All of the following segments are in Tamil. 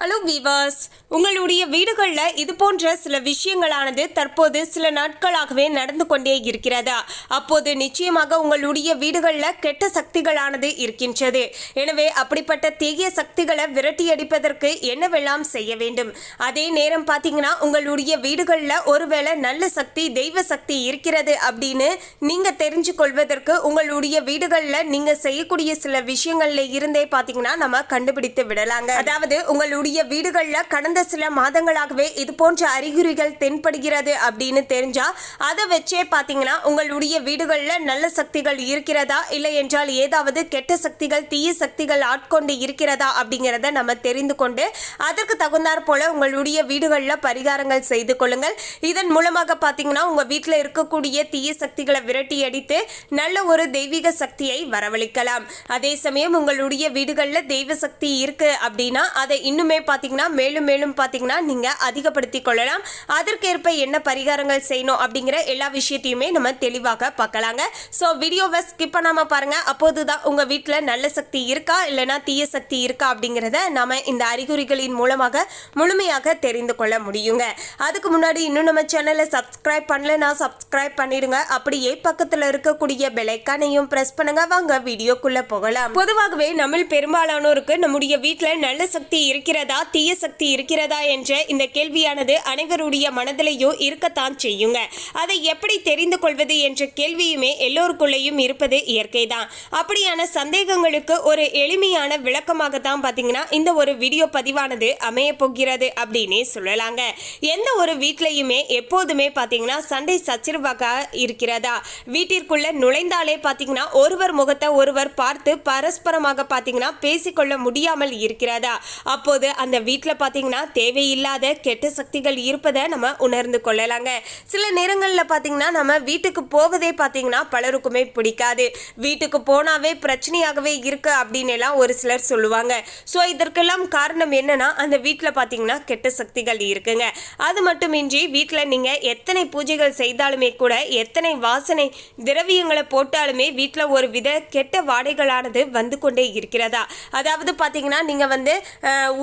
ஹலோ விவாஸ் உங்களுடைய வீடுகளில் இது போன்ற சில விஷயங்களானது தற்போது சில நாட்களாகவே நடந்து கொண்டே இருக்கிறதா? அப்போது நிச்சயமாக உங்களுடைய வீடுகளில் கெட்ட சக்திகளானது இருக்கின்றது. எனவே அப்படிப்பட்ட தீய சக்திகளை விரட்டி அடிப்பதற்கு என்னவெல்லாம் செய்ய வேண்டும்? அதே நேரம் பார்த்தீங்கன்னா உங்களுடைய வீடுகளில் ஒருவேளை நல்ல சக்தி தெய்வ சக்தி இருக்கிறது அப்படின்னு நீங்கள் தெரிஞ்சு கொள்வதற்கு உங்களுடைய வீடுகளில் நீங்கள் செய்யக்கூடிய சில விஷயங்கள்ல இருந்தே பார்த்தீங்கன்னா நம்ம கண்டுபிடித்து விடலாங்க. அதாவது உங்களுடைய வீடுகளில் கடந்த சில மாதங்களாகவே இது போன்ற அறிகுறிகள் தென்படுகிறது அப்படின்னு தெரிஞ்சா அதை வச்சே பார்த்தீங்கன்னா உங்களுடைய வீடுகளில் நல்ல சக்திகள் இருக்கிறதா? இல்லை என்றால் ஏதாவது கெட்ட சக்திகள் தீய சக்திகள் ஆட்கொண்டு இருக்கிறதா? அப்படிங்கிறத நம்ம தெரிந்து கொண்டு அதற்கு தகுந்தாற் போல உங்களுடைய வீடுகளில் பரிகாரங்கள் செய்து கொள்ளுங்கள். இதன் மூலமாக பார்த்தீங்கன்னா உங்கள் வீட்டில் இருக்கக்கூடிய தீய சக்திகளை விரட்டி அடித்து நல்ல ஒரு தெய்வீக சக்தியை வரவழைக்கலாம். அதே சமயம் உங்களுடைய வீடுகளில் தெய்வ சக்தி இருக்கு அப்படின்னா அதை இன்னுமே பார்த்தீங்கன்னா மேலும் மேலும் பார்த்தீங்கன்னா நீங்கள் அதிகப்படுத்தி கொள்ளலாம். அதற்கேற்ப என்ன பரிகாரங்கள் செய்யணும் அப்படிங்கிற எல்லா விஷயத்தையுமே நம்ம தெளிவாக பார்க்கலாங்க. ஸோ வீடியோவை ஸ்கிப் பண்ணாமல் பாருங்க. அப்போது தான் உங்கள் வீட்டில் நல்ல சக்தி இருக்கா? இல்லைனா தீய சக்தி இருக்கா? அப்படிங்கிறத நம்ம இந்த அறிகுறிகளின் மூலமாக முழுமையாக தெரிந்து கொள்ள முடியுங்க. அதுக்கு முன்னாடி இன்னும் நம்ம சேனலை சப்ஸ்கிரைப் பண்ணலன்னா சப்ஸ்கிரைப் பண்ணிடுங்க. அப்படியே பக்கத்தில் இருக்கக்கூடிய பெலைக்கானையும் ப்ரெஸ் பண்ணுங்க. வாங்க வீடியோக்குள்ள போகலாம். பொதுவாகவே நம்ம பெரும்பாலானோருக்கு நம்முடைய வீட்டில் நல்ல சக்தி இருக்கிறது தீய சக்தி இருக்கிறதா? என்ற இந்த கேள்வியானது அனைவருடைய மனதிலையும் இருக்கத்தான் செய்யுங்க. அதை எப்படி தெரிந்து கொள்வது என்ற கேள்வியுமே எல்லோருக்குள்ளேயும் இருப்பது இயற்கைதான். அப்படியான சந்தேகங்களுக்கு ஒரு எளிமையான விளக்கமாக தான் பார்த்தீங்கன்னா இந்த ஒரு வீடியோ பதிவானது அமைய போகிறது அப்படின்னே சொல்லலாங்க. எந்த ஒரு வீட்லையுமே எப்போதுமே பார்த்தீங்கன்னா சண்டை சச்சரவாக இருக்கிறதா? வீட்டிற்குள்ள நுழைந்தாலே பார்த்தீங்கன்னா ஒருவர் முகத்தை ஒருவர் பார்த்து பரஸ்பரமாக பார்த்தீங்கன்னா பேசிக்கொள்ள முடியாமல் இருக்கிறதா? அப்போது அந்த வீட்டில் பார்த்தீங்கன்னா தேவையில்லாத கெட்ட சக்திகள் இருப்பதை நம்ம உணர்ந்து கொள்ளலாங்க. சில நேரங்களில் பார்த்தீங்கன்னா நம்ம வீட்டுக்கு போவதே பார்த்தீங்கன்னா பலருக்குமே பிடிக்காது. வீட்டுக்கு போனாவே பிரச்சனையாகவே இருக்கு அப்படின்னு எல்லாம் ஒரு சிலர் சொல்லுவாங்க. ஸோ இதற்கெல்லாம் காரணம் என்னன்னா அந்த வீட்டில் பார்த்தீங்கன்னா கெட்ட சக்திகள் இருக்குங்க. அது மட்டுமின்றி வீட்டில் நீங்கள் எத்தனை பூஜைகள் செய்தாலுமே கூட எத்தனை வாசனை திரவியங்களை போட்டாலுமே வீட்டில் ஒரு வித கெட்ட வாடைகளானது வந்து கொண்டே இருக்கிறதா? அதாவது பார்த்தீங்கன்னா நீங்கள் வந்து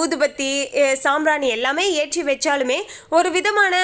ஊது ஊதுபத்தி சாம்பிராணி எல்லாமே ஏற்றி வச்சாலுமே ஒரு விதமான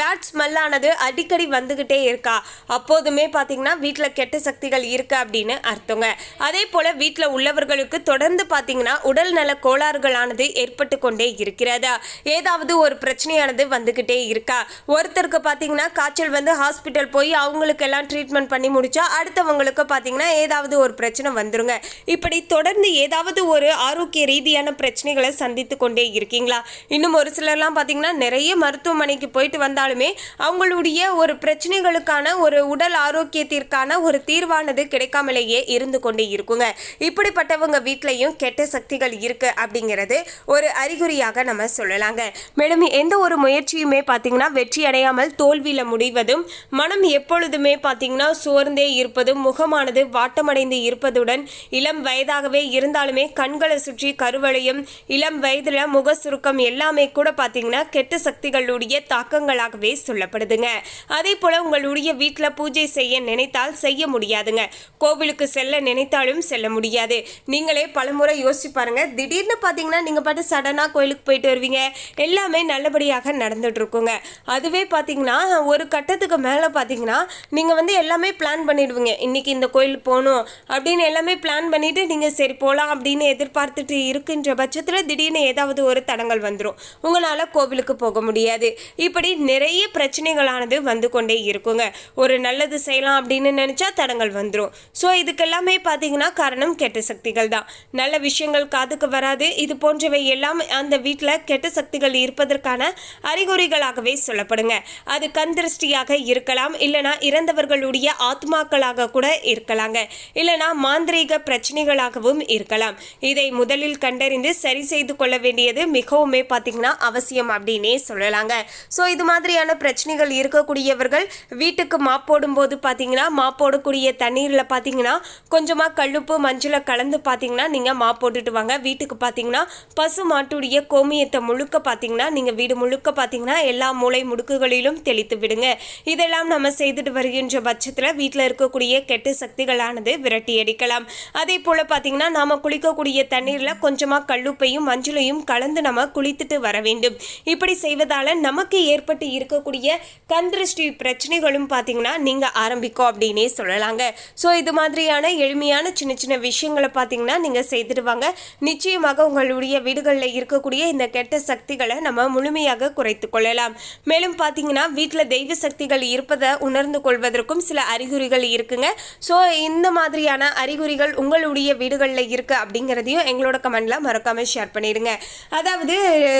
பேட் ஸ்மெல்லானது அடிக்கடி வந்துக்கிட்டே இருக்கா. அப்போதுமே பார்த்தீங்கன்னா வீட்டில் கெட்ட சக்திகள் இருக்கா அப்படின்னு அர்த்தங்க. அதே போல் வீட்டில் உள்ளவர்களுக்கு தொடர்ந்து பார்த்தீங்கன்னா உடல் நல கோளாறுகளானது ஏற்பட்டு கொண்டே இருக்கிறதா? ஏதாவது ஒரு பிரச்சனையானது வந்துக்கிட்டே இருக்கா? ஒருத்தருக்கு பார்த்தீங்கன்னா காய்ச்சல் வந்து ஹாஸ்பிட்டல் போய் அவங்களுக்கெல்லாம் ட்ரீட்மெண்ட் பண்ணி முடிச்சா அடுத்தவங்களுக்கு பார்த்தீங்கன்னா ஏதாவது ஒரு பிரச்சனை வந்துருங்க. இப்படி தொடர்ந்து ஏதாவது ஒரு ஆரோக்கிய ரீதியான பிரச்சனைகளை சந்தித்து கொண்டே இருக்கீங்களா? இன்னும் ஒரு சிலர்லாம் பார்த்தீங்கன்னா நிறைய மருத்துவமனைக்கு போயிட்டு வந்தாலுமே அவங்களுடைய ஒரு பிரச்சனைகளுக்கான ஒரு உடல் ஆரோக்கியத்திற்கான ஒரு தீர்வானது கிடைக்காமலேயே இருந்து கொண்டே இருக்குங்க. இப்படிப்பட்டவங்க வீட்லேயும் கெட்ட சக்திகள் இருக்கு அப்படிங்கிறது ஒரு அறிகுறியாக நம்ம சொல்லலாங்க. மேலும் எந்த ஒரு முயற்சியுமே பார்த்தீங்கன்னா வெற்றி அடையாமல் தோல்வியில் முடிவதும் மனம் எப்பொழுதுமே பார்த்தீங்கன்னா சோர்ந்தே இருப்பதும் முகமானது வாட்டமடைந்து இருப்பதுடன் இளம் வயதாகவே இருந்தாலுமே கண்களை சுற்றி கருவளையும் இளம் வயதில் முக சுருக்கம் எல்லாமே கூட பார்த்தீங்கன்னா கெட்ட சக்திகளுடைய தாக்கங்களாகவே சொல்லப்படுதுங்க. அதே போல் உங்களுடைய வீட்டில் பூஜை செய்ய நினைத்தால் செய்ய முடியாதுங்க. கோவிலுக்கு செல்ல நினைத்தாலும் செல்ல முடியாது. நீங்களே பலமுறை யோசிச்சு பாருங்க. திடீர்னு பார்த்தீங்கன்னா நீங்கள் பாட்டு சடனாக கோயிலுக்கு போயிட்டு வருவீங்க. எல்லாமே நல்லபடியாக நடந்துட்டு இருக்குங்க அதுவே பார்த்தீங்கன்னா ஒரு கட்டத்துக்கு மேலே பார்த்தீங்கன்னா நீங்கள் வந்து எல்லாமே பிளான் பண்ணிடுவீங்க. இன்னைக்கு இந்த கோயிலுக்கு போகணும் அப்படின்னு எல்லாமே பிளான் பண்ணிட்டு நீங்கள் சரி போகலாம் அப்படின்னு எதிர்பார்த்துட்டு இருக்கின்ற பட்சத்தில் திடீர்னு ஏதாவது ஒரு தடங்கள் வந்துடும் உங்களால் கோவிலுக்கு போக முடியாது. இப்படி நிறைய பிரச்சனைகளானது வந்து கொண்டே இருக்குங்க. ஒரு நல்லது செய்யலாம் அப்படின்னு நினச்சா தடங்கள் வந்துடும் ஸோ இதுக்கெல்லாமே பார்த்தீங்கன்னா காரணம் கெட்ட சக்திகள் தான். நல்ல விஷயங்கள் காதுக்கு வராது. இது போன்றவை எல்லாம் அந்த வீட்டில் கெட்ட சக்திகள் இருப்பதற்கான அறிகுறிகளாகவே சொல்லப்படுங்க. அது கண் திருஷ்டியாக இருக்கலாம். இல்லைனா இறந்தவர்களுடைய ஆத்மாக்களாக கூட இருக்கலாங்க. இல்லைனா மாந்திரீக பிரச்சனைகளாகவும் இருக்கலாம். இதை முதலில் கண்டறிந்து சரி செய்து கொள்ள வேண்டியது மிகவுமே பார்த்திங்கன்னா அவசியம் அப்படின்னே சொல்லலாங்க. ஸோ இது மாதிரியான பிரச்சனைகள் இருக்கக்கூடியவர்கள் வீட்டுக்கு மாப்போடும் போது பார்த்தீங்கன்னா மாப்போடக்கூடிய தண்ணீரில் பார்த்தீங்கன்னா கொஞ்சமாக கல்லுப்பு மஞ்சளை கலந்து பார்த்தீங்கன்னா நீங்கள் மாப்போட்டுட்டு வாங்க. வீட்டுக்கு பார்த்தீங்கன்னா பசு மாட்டுடைய கோமியத்தை முழுக்க பார்த்தீங்கன்னா நீங்கள் வீடு முழுக்க பார்த்தீங்கன்னா எல்லா மூளை முடுக்குகளிலும் தெளித்து விடுங்க. இதெல்லாம் நம்ம செய்துட்டு வருகின்ற பட்சத்தில் வீட்டில் இருக்கக்கூடிய கெட்ட சக்திகளானது விரட்டி அடிக்கலாம். அதே போல் பார்த்தீங்கன்னா நாம குளிக்கக்கூடிய தண்ணீரில் கொஞ்சமாக கல்லுப்பையும் மஞ்சள் மஞ்சளையும் கலந்து நம்ம குளித்துட்டு வர வேண்டும். இப்படி செய்வதால நமக்கு ஏற்பட்டு இருக்கக்கூடிய கந்திருஷ்டி பிரச்சனைகளும் பார்த்திங்கன்னா நீங்க ஆரம்பிக்கும் அப்படின்னே சொல்லலாங்க. ஸோ இது மாதிரியான எளிமையான சின்ன சின்ன விஷயங்களை பார்த்திங்கன்னா நீங்க செய்துட்டு வாங்க நிச்சயமாக உங்களுடைய வீடுகளில் இருக்கக்கூடிய இந்த கெட்ட சக்திகளை நம்ம முழுமையாக குறைத்து கொள்ளலாம். மேலும் பார்த்தீங்கன்னா வீட்டில் தெய்வ சக்திகள் இருப்பதை உணர்ந்து கொள்வதற்கும் சில அறிகுறிகள் இருக்குங்க. ஸோ இந்த மாதிரியான அறிகுறிகள் உங்களுடைய வீடுகளில் இருக்கு அப்படிங்கிறதையும் எங்களோட கமெண்டில் மறக்காம ஷேர் பண்ணிடுங்க. அதாவது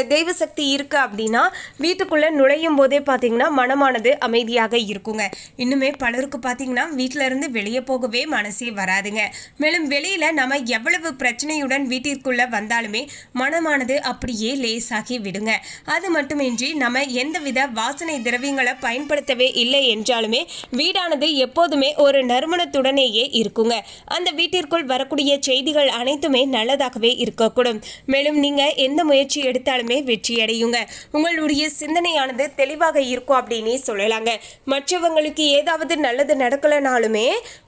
தெய்வ சக்தி இருக்கு அப்படின்னா வீட்டுக்குள்ள நுழையும் போதே பார்த்தீங்கன்னா மனமானது அமைதியாக இருக்குங்க. இன்னுமே பலருக்கு பார்த்தீங்கன்னா வீட்டில இருந்து வெளியே போகவே மனசே வராதுங்க. மேலும் வெளியில நம்ம எவ்வளவு பிரச்சனையுடன் வீட்டிற்குள்ள வந்தாலுமே மனமானது அப்படியே லேசாகி விடுங்க. அது மட்டுமின்றி நம்ம எந்தவித வாசனை திரவியங்களை பயன்படுத்தவே இல்லை என்றாலுமே வீடானது எப்போதுமே ஒரு நறுமணத்துடனேயே இருக்குங்க. அந்த வீட்டிற்குள் வரக்கூடிய செய்திகள் அனைத்துமே நல்லதாகவே இருக்கக்கூடும். மேலும் நீங்கள் எந்த முயற்சி எடுத்தாலுமே வெற்றி அடையுங்க உங்களுடைய சிந்தனையானது தெளிவாக இருக்கும் அப்படின்னே சொல்லலாங்க. மற்றவங்களுக்கு ஏதாவது நல்லது நடக்கலைனாலுமே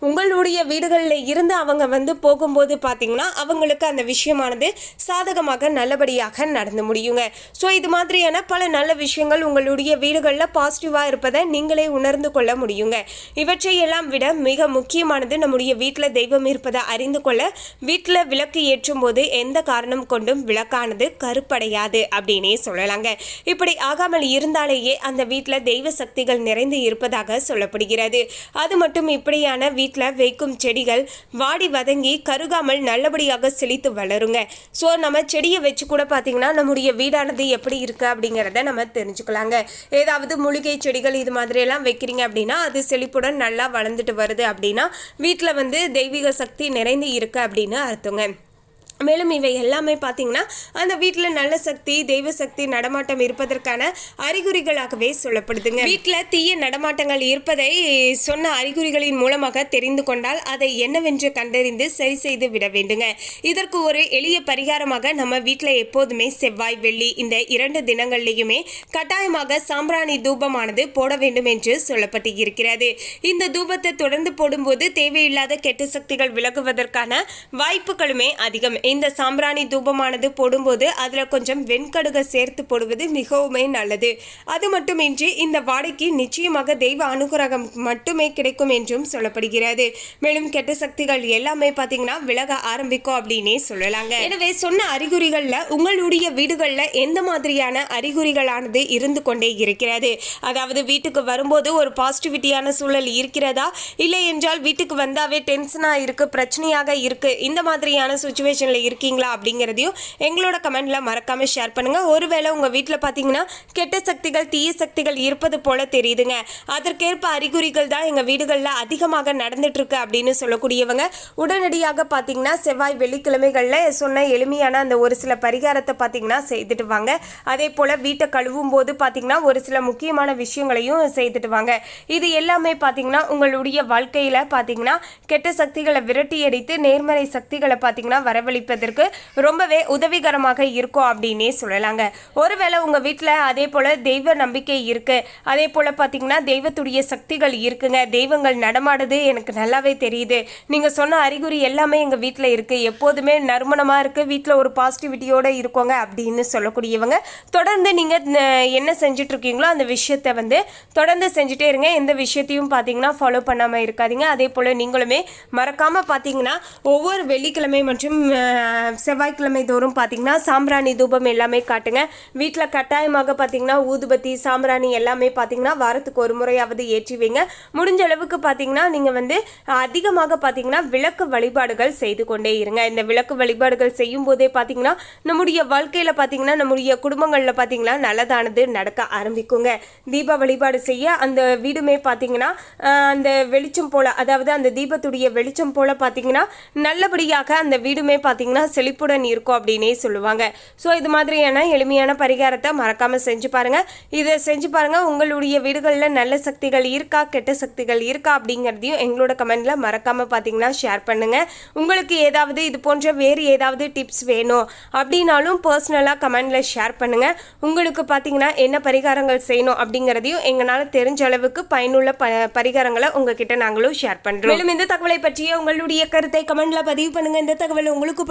உங்களுடைய வீடுகளில் இருந்து அவங்க வந்து போகும்போது பார்த்தீங்கன்னா அவங்களுக்கு அந்த விஷயமானது சாதகமாக நல்லபடியாக நடந்து முடியுங்க. ஸோ இது மாதிரியான பல நல்ல விஷயங்கள் உங்களுடைய வீடுகளில் பாசிட்டிவாக இருப்பதை நீங்களே உணர்ந்து கொள்ள முடியுங்க. இவற்றையெல்லாம் விட மிக முக்கியமானது நம்முடைய வீட்டில் தெய்வம் இருப்பதை அறிந்து கொள்ள வீட்டில் விளக்கு ஏற்றும் போது எந்த காரணம் கொண்டும் விளக்க விளக்கானது கருப்படையாது அப்படின்னே சொல்லலாங்க. இப்படி ஆகாமல் இருந்தாலேயே அந்த வீட்டில் தெய்வ சக்திகள் நிறைந்து இருப்பதாக சொல்லப்படுகிறது. அது மட்டும் இப்படியான வீட்டில் வைக்கும் செடிகள் வாடி வதங்கி கருகாமல் நல்லபடியாக செழித்து வளருங்க. ஸோ நம்ம செடியை வச்சு கூட பார்த்தீங்கன்னா நம்முடைய வீடானது எப்படி இருக்குது அப்படிங்கிறத நம்ம தெரிஞ்சுக்கலாங்க. ஏதாவது மூலிகை செடிகள் இது மாதிரியெல்லாம் வைக்கிறீங்க அப்படின்னா அது செழிப்புடன் நல்லா வளர்ந்துட்டு வருது அப்படின்னா வீட்டில் வந்து தெய்வீக சக்தி நிறைந்து இருக்குது அப்படின்னு அர்த்தங்க. மேலும் இவை எல்லாமே பார்த்தீங்கன்னா அந்த வீட்டில் நல்ல சக்தி தெய்வ சக்தி நடமாட்டம் இருப்பதற்கான அறிகுறிகளாகவே சொல்லப்படுதுங்க. வீட்டில் தீய நடமாட்டங்கள் இருப்பதை சொன்ன அறிகுறிகளின் மூலமாக தெரிந்து கொண்டால் அதை என்னவென்று கண்டறிந்து சரி செய்து விட வேண்டுங்க. இதற்கு ஒரு எளிய பரிகாரமாக நம்ம வீட்டில் எப்போதுமே செவ்வாய் வெள்ளி இந்த இரண்டு தினங்கள்லேயுமே கட்டாயமாக சாம்பிராணி தூபமானது போட வேண்டும் என்று சொல்லப்பட்டு இருக்கிறது இந்த தூபத்தை தொடர்ந்து போடும்போது தேவையில்லாத கெட்ட சக்திகள் விலகுவதற்கான வாய்ப்புகளுமே அதிகம். இந்த சாம்பிராணி தூபமானது போடும்போது அதில் கொஞ்சம் வெண்கடுக சேர்த்து போடுவது மிகவுமே நல்லது. அது மட்டுமின்றி இந்த வாடைக்கு நிச்சயமாக தெய்வ அனுகிரகம் மட்டுமே கிடைக்கும் என்றும் சொல்லப்படுகிறது. மேலும் கெட்ட சக்திகள் எல்லாமே பார்த்தீங்கன்னா விலக ஆரம்பிக்கும் அப்படின்னே சொல்லலாங்க. எனவே சொன்ன அறிகுறிகளில் உங்களுடைய வீடுகளில் எந்த மாதிரியான அறிகுறிகளானது இருந்து கொண்டே இருக்கிறது? அதாவது வீட்டுக்கு வரும்போது ஒரு பாசிட்டிவிட்டியான சூழல் இருக்கிறதா? இல்லை என்றால் வீட்டுக்கு வந்தாவே டென்ஷனாக இருக்குது பிரச்சனையாக இருக்குது இந்த மாதிரியான சுச்சுவேஷனில் இருக்கீங்களா அப்படிங்கிறதையும் எங்களோட கமெண்ட்ல மறக்காமல் ஷேர் பண்ணுங்க. ஒருவேளை உங்கள் வீட்டில் பார்த்தீங்கன்னா கெட்ட சக்திகள் தீய சக்திகள் இருப்பது போல தெரியுதுங்க. அதற்கேற்ப அறிகுறிகள் தான் எங்கள் வீடுகளில் அதிகமாக நடந்துட்டுருக்கு அப்படின்னு சொல்லக்கூடியவங்க உடனடியாக பார்த்தீங்கன்னா செவ்வாய் வெள்ளிக்கிழமைகளில் சொன்ன எளிமையான அந்த ஒரு சில பரிகாரத்தை பார்த்தீங்கன்னா செய்துட்டு வாங்க. அதே போல் வீட்டை கழுவும் போது பார்த்தீங்கன்னா ஒரு சில முக்கியமான விஷயங்களையும் செய்துட்டு வாங்க. இது எல்லாமே பார்த்தீங்கன்னா உங்களுடைய வாழ்க்கையில் பார்த்தீங்கன்னா கெட்ட சக்திகளை விரட்டி அடித்து நேர்மறை சக்திகளை பார்த்தீங்கன்னா தவிர்ப்பதற்கு ரொம்பவே உதவிகரமாக இருக்கும் அப்படின்னே சொல்லலாங்க. ஒருவேளை உங்கள் வீட்டில் அதே போல் தெய்வ நம்பிக்கை இருக்குது அதே போல் பார்த்தீங்கன்னா தெய்வத்துடைய சக்திகள் இருக்குங்க. தெய்வங்கள் நடமாடுது. எனக்கு நல்லாவே தெரியுது. நீங்கள் சொன்ன அறிகுறி எல்லாமே எங்கள் வீட்டில் இருக்குது எப்போதுமே நறுமணமாக இருக்குது வீட்டில் ஒரு பாசிட்டிவிட்டியோடு இருக்கோங்க அப்படின்னு சொல்லக்கூடியவங்க தொடர்ந்து நீங்கள் என்ன செஞ்சிட்ருக்கீங்களோ அந்த விஷயத்தை வந்து தொடர்ந்து செஞ்சுட்டே இருங்க. எந்த விஷயத்தையும் பார்த்தீங்கன்னா ஃபாலோ பண்ணாமல் இருக்காதீங்க. அதே போல் நீங்களுமே மறக்காமல் பார்த்தீங்கன்னா ஒவ்வொரு வெள்ளிக்கிழமை மற்றும் செவ்வாய்க்கிழமை தோறும் பார்த்தீங்கன்னா சாம்பிராணி தூபம் எல்லாமே காட்டுங்க. வீட்டில் கட்டாயமாக பார்த்தீங்கன்னா ஊதுபத்தி சாம்பிராணி எல்லாமே பார்த்தீங்கன்னா வாரத்துக்கு ஒரு முறையாவது ஏற்றி வைங்க. முடிஞ்ச அளவுக்கு பார்த்தீங்கன்னா நீங்கள் வந்து அதிகமாக பார்த்தீங்கன்னா விளக்கு வழிபாடுகள் செய்து கொண்டே இருங்க. இந்த விளக்கு வழிபாடுகள் செய்யும் போதே பார்த்தீங்கன்னா நம்முடைய வாழ்க்கையில் பார்த்தீங்கன்னா நம்முடைய குடும்பங்களில் பார்த்தீங்கன்னா நல்லதானது நடக்க ஆரம்பிக்குங்க. தீப வழிபாடு செய்ய அந்த வீடுமே பார்த்தீங்கன்னா அந்த வெளிச்சம் போல் அதாவது அந்த தீபத்துடைய வெளிச்சம் போல் பார்த்தீங்கன்னா நல்லபடியாக அந்த வீடுமே பார்த்தீங்கன்னா செழிப்புடன் இருக்கும் அப்படின்னே சொல்லுவாங்க. ஸோ இது மாதிரியான எளிமையான பரிகாரத்தை மறக்காம செஞ்சு பாருங்க. இதை செஞ்சு பாருங்க. உங்களுடைய வீடுகளில் நல்ல சக்திகள் இருக்கா கெட்ட சக்திகள் இருக்கா அப்படிங்கிறதையும் எங்களோட கமெண்ட்ல மறக்காம பார்த்தீங்கன்னா ஷேர் பண்ணுங்க. உங்களுக்கு ஏதாவது இது போன்ற வேறு ஏதாவது டிப்ஸ் வேணும் அப்படின்னாலும் பர்சனலாக கமெண்ட்ல ஷேர் பண்ணுங்க. உங்களுக்கு பார்த்தீங்கன்னா என்ன பரிகாரங்கள் செய்யணும் அப்படிங்கிறதையும் எங்களால் தெரிஞ்ச அளவுக்கு பயனுள்ள ப பரிகாரங்களை உங்ககிட்ட நாங்களும் ஷேர் பண்றோம். மேலும் இந்த தகவலை பற்றிய உங்களுடைய கருத்தை கமெண்ட்ல பதிவு பண்ணுங்க. இந்த தகவல் உங்களுக்கு